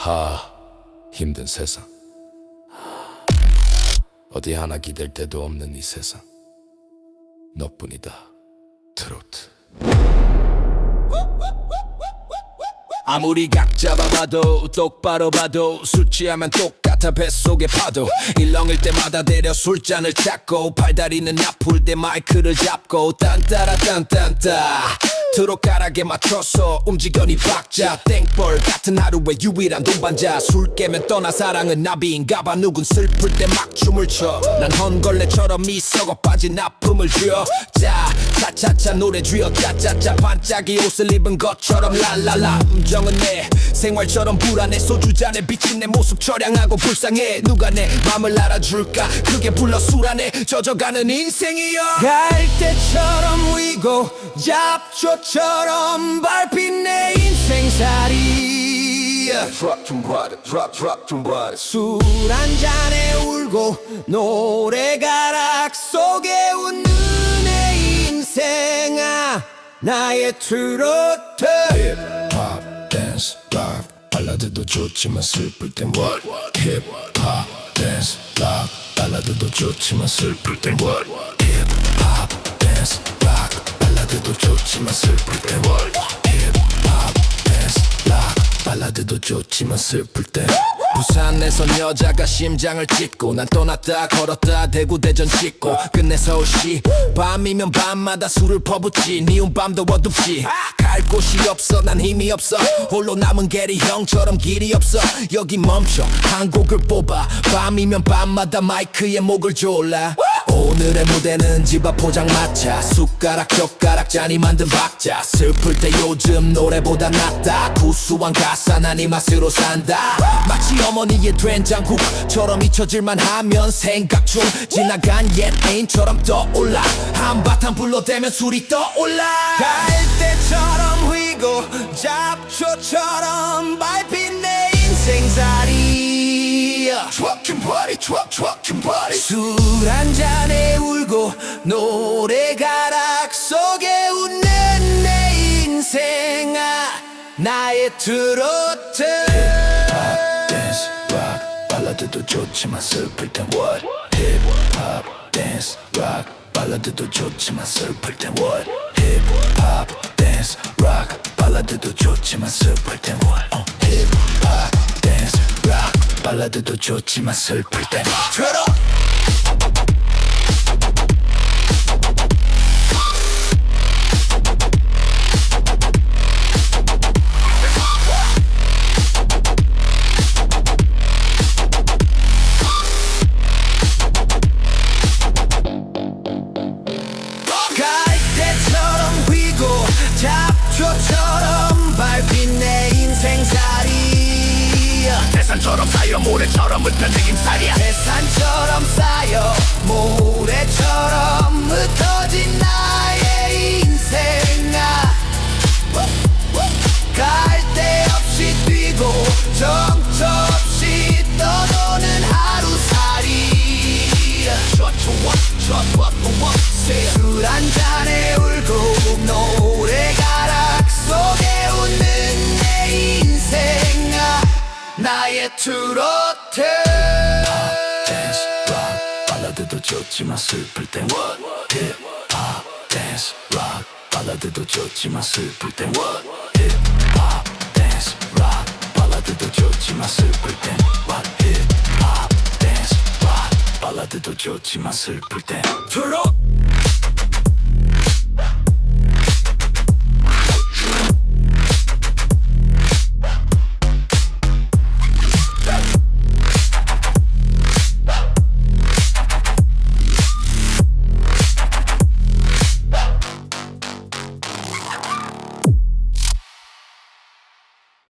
하 힘든 세상. 어디 하나 기댈 데도 없는 이 세상. 너뿐이다 트로트. 아무리 각 잡아봐도 똑바로 봐도 술 취하면 똑같아 뱃속의 파도. 일렁일 때마다 데려 술잔을 찾고 팔다리는 아플 때 마이크를 잡고 딴따라 딴딴따 트롯가락에 맞춰서 움직여 네 박자. 땡벌 같은 하루의 유일한 동반자. 술 깨면 떠나 사랑은 나비인가봐. 누군 슬플 때 막 춤을 춰난 헌걸레처럼 미썩어 빠진 아픔을 쥐어 짜 차차차 노래 쥐어 짜짜짜 반짝이 옷을 입은 것처럼 랄랄라. 음정은 내 생활처럼 불안해. 소주잔에 비친 내 모습 처량하고 불쌍해. 누가 내 맘을 알아줄까? 그게 불러 술 안에 젖어가는 인생이여. 갈대처럼 위고 잡초처럼 밟힌 내 인생살이. 봐라 술한 잔에 울고 노래가락 속에 웃는 내 인생아 나의 트로트. 힙합 댄스 락 발라드도 좋지만 슬플 땐 what? 힙합 댄스 락 발라드도 좋지만 슬플 땐 what? 힙합 댄스 락 좋지만 슬플 땐 what 힙합 댄스 락 발라드도 좋지만 슬플 땐 부산에선 여자가 심장을 찢고 난 떠났다 걸었다 대구 대전 찍고 끝내 서울시. 밤이면 밤마다 술을 퍼붓지. 미운 밤도 어둡지. 갈 곳이 없어 난 힘이 없어. 홀로 남은 게리 형처럼 길이 없어. 여기 멈춰 한 곡을 뽑아. 밤이면 밤마다 마이크에 목을 졸라 오늘의 무대는 집 앞 포장마차. 숟가락 젓가락 잔이 만든 박자. 슬플 때 요즘 노래보다 낫다. 구수한 가사 난이 맛으로 산다. 마치 어머니의 된장국처럼 잊혀질만 하면 생각 중. 지나간 옛 애인처럼 떠올라. 한바탕 불러대면 술이 떠올라. 갈대처럼 휘고 잡초처럼 밟힌 내 인생살이 술 한 잔에 울고 노래가락 속에 웃는 내 인생아 나의 트로트. 댄스 락 발라드도 좋지만 슬플 땐 what? 힙합 댄스 락 발라드도 좋지만 슬플 땐 what? 힙합 댄스 락 발라드도 좋지만 슬플 땐 what? 어, 힙합 댄스 락 발라드도 좋지만 슬플 땐 쌓여 모래처럼 흩어진 힘살이야. 태산처럼 쌓여 모래처럼 흩어진 나의 인생아. 갈데 없이 뛰고 정 나의 트로트. 댄스 락 발라드도 좋지만 슬플 땐 what? 힙합 댄스 락 발라드도 좋지만 슬플 땐 what? 힙합 댄스 락 발라드도 좋지만 슬플 땐 what? 힙합 댄스 락 발라드도 좋지만 슬플 땐 트로트